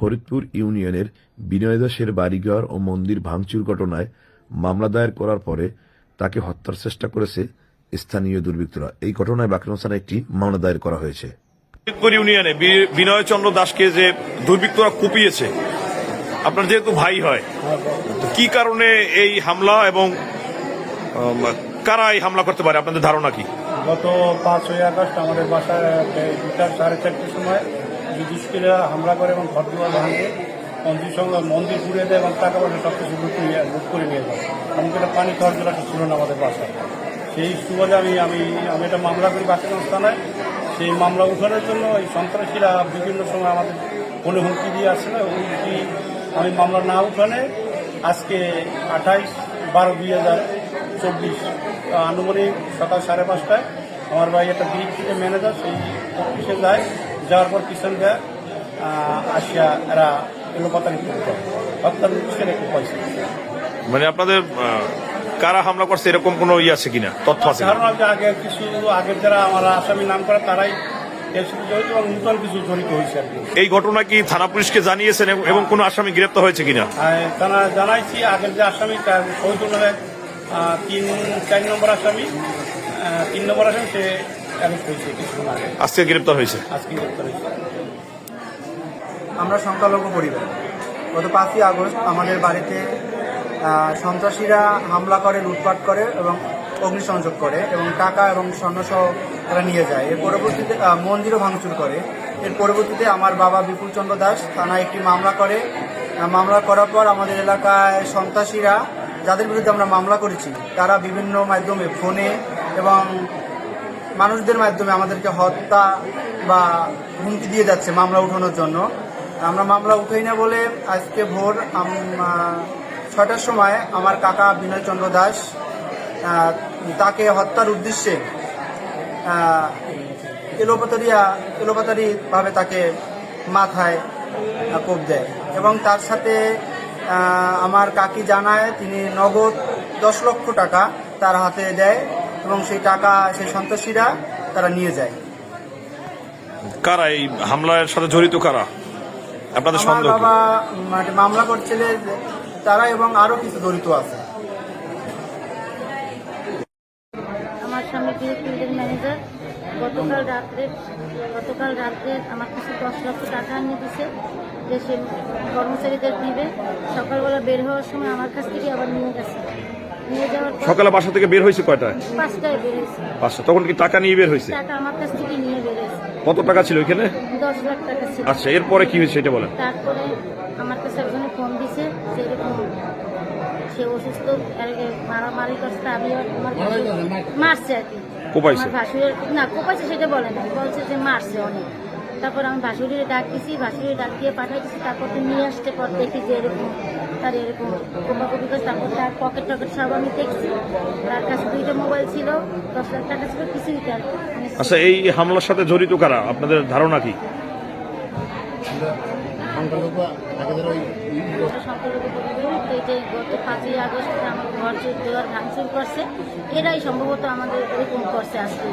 ফরিদপুর ইউনিয়নের বিনয় দাসের বাড়িঘর ও মন্দির ভাঙচুর ঘটনায় মামলা দায়ের করার পরে তাকে হত্যার চেষ্টা করেছে স্থানীয় দুর্বৃত্তরা। এই ঘটনায় বাকরম থানায় একটি মামলা দায়ের করা হয়েছে। ফরিদপুর ইউনিয়নে বি- বিনয় চন্দ্র দাসকে যে দুর্বৃত্তরা কুপিয়েছে আপনার যেহেতু ভাই হয় তো কি কারণে এই হামলা এবং কারা এই হামলা করতে পারে? আপনাদের ধারণা কি? গত পাঁচই আগস্ট আমাদের বাসায় দুটা সাড়ে চারটের সময় দুষ্কৃতীরা হামলা করে এবং ঘরদুয়ার ভাঙে মন্দির সঙ্গে মন্দির পুড়িয়ে দেয় এবং টাকা পয়সা সব কিছু লুট নিয়ে লুট করে নিয়ে যায়। এমনকি একটা পানি খাওয়ার জন্য একটা ছিল না আমাদের বাসায়। সেই সুবাদে আমি আমি আমি একটা মামলা করি বাকিগঞ্জ থানায়। সেই মামলা উঠানোর জন্য এই সন্ত্রাসীরা বিভিন্ন সময় আমাদের ফোনে হুমকি দিয়ে আসছে না হুমকি আমি মামলা না উঠানে আজকে আঠাইশ বারো দুই হাজার চব্বিশ আনুমানিক সকাল সাড়ে পাঁচটায় আমার ভাই একটা থেকে ম্যানেজার, সেই অফিসে যায়। যাওয়ার পর পিছন দেয় আসিয়া এরা এলোপাতারি করতে হত্যার উদ্দেশ্যে রেখে পয়সা মানে আপনাদের কারা হামলা করছে এরকম কোনো ইয়ে আছে কিনা? তথ্য আছে কারণ আগে কিছু আগের যারা আমার আসামি নাম করা তারাই এই ঘটনা কি থানা পুলিশকে জানিয়েছেন এবং- কোনো আসামি গ্রেপ্তার হয়েছে কিনা? তারা জানাইছি আগের যে আসামি তিন চার নম্বর আসামি তিন নম্বর আসামি সে আজকে গ্রেপ্তার হয়েছে। আমরা সংখ্যালঘু পরিবার। গত পাঁচই আগস্ট আমাদের বাড়িতে সন্ত্রাসীরা হামলা করে, লুটপাট করে এবং অগ্নিসংযোগ করে এবং টাকা এবং স্বর্ণসহ তারা নিয়ে যায়। এর পরবর্তীতে মন্দিরও ভাঙচুর করে। এর পরবর্তীতে আমার বাবা বিপুল চন্দ্র দাস থানায় একটি মামলা করে। মামলা করার পর আমাদের এলাকায় সন্ত্রাসীরা, যাদের বিরুদ্ধে আমরা মামলা করেছি, তারা বিভিন্ন মাধ্যমে ফোনে এবং মানুষদের মাধ্যমে আমাদেরকে হত্যা বা হুমকি দিয়ে যাচ্ছে মামলা উঠানোর জন্য। আমরা মামলা উঠাই না বলে আজকে ভোর ছয়টার সময় আমার কাকা বিনয় চন্দ্র দাস তাকে হত্যার উদ্দেশ্যে এলোপাতারিয়া এলোপাতারিভাবে তাকে মাথায় কোপ দেয় এবং তার সাথে আমার কাকি জানায় তিনি নগদ দশ লক্ষ টাকা তার হাতে দেয়। এবং সেই টাকা সেই সন্ত্রাসীরা তারা নিয়ে যায়। কারা এই হামলার সাথে জড়িত কারা? আপনাদের সন্দেহ বাবা মানে মামলা করছিলে তারা এবং আরও কিছু জড়িত আছে। আমার স্বামী ফিলিপিনের ম্যানেজার। গতকাল রাত্রে গতকাল রাত্রে আমার কাছে দশ লক্ষ টাকা এনে দিছে যে সে কর্মচারীদের দিবে। সকালবেলা বের হওয়ার সময় আমার কাছ থেকে আবার নিয়ে গেছে। সকালে বাসা থেকে বের হয়েছে কয়টায়? তখন কি টাকা নিয়ে বের হয়েছে? আমার কাছ থেকে নিয়ে কত টাকা ছিল ওইখানে? আচ্ছা এরপরে কি হয়েছে এটা বলেন। তারপরে আমার কাছে একজনে ফোন দিছে যে এরকম সে অসুস্থ মারামারি করছে আমি আর আমার ভাসুর- মারছে আর কি। কোপাইছে? আমার ভাসুরের না কোপাইছে সেটা বলে না বলছে যে মারছে অনেক। তারপর আমি ভাসুরিরে ডাক দিছি ভাসুরিরে ডাক দিয়ে পাঠাই দিছি তারপর নিয়ে আসতে পর দেখি যে এরকম তার এরকম কোপাকুপি করছে তারপর তার পকেট টকেট সব আমি দেখছি। তার কাছে দুইটা মোবাইল ছিল দশ লাখ টাকা ছিল কিছুই তার আচ্ছা এই হামলার সাথে জড়িত কারা? আপনাদের ধারণা কি? এই যে গত পাঁচই আগস্ট আমার ঘর যে দেওয়ার ভাঙচুর করছে এরাই সম্ভবত আমাদের এরকম করছে আজকে।